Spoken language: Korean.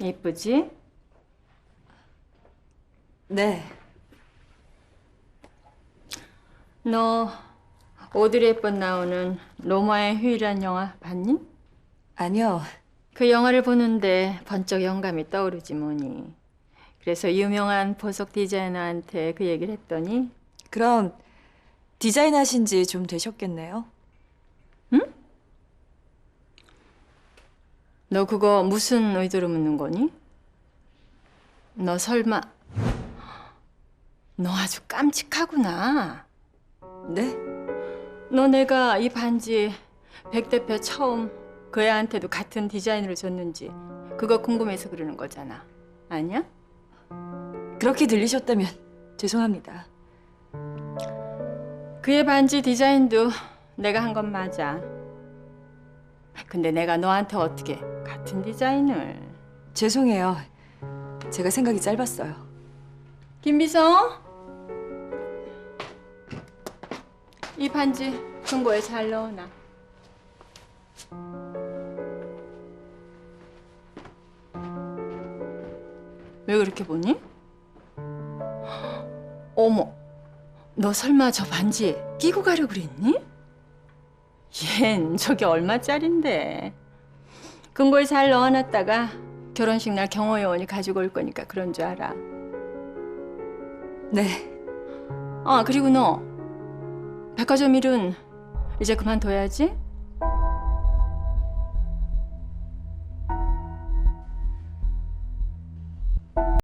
예쁘지? 네. 너 오드리 헵번 나오는 로마의 휴일이란 영화 봤니? 아니요. 그 영화를 보는데 번쩍 영감이 떠오르지 뭐니. 그래서 유명한 보석 디자이너한테 그 얘기를 했더니 그럼 디자인 하신 지 좀 되셨겠네요. 너 그거 무슨 의도로 묻는 거니? 너 설마 너 아주 깜찍하구나. 네? 너 내가 이 반지 백 대표 처음 그 애한테도 같은 디자인을 줬는지 그거 궁금해서 그러는 거잖아. 아니야? 그렇게 들리셨다면 죄송합니다. 그의 반지 디자인도 내가 한 건 맞아. 근데 내가 너한테 어떻게 같은 디자인을? 죄송해요. 제가 생각이 짧았어요. 김비서, 이 반지 금고에 잘 넣어놔. 왜 그렇게 보니? 어머, 너 설마 저 반지 끼고 가려고 그랬니? 얜 저게 얼마짜린데? 금고에 잘 넣어놨다가 결혼식 날 경호요원이 가지고 올 거니까 그런 줄 알아. 네. 아 그리고 너 백화점 일은 이제 그만둬야지.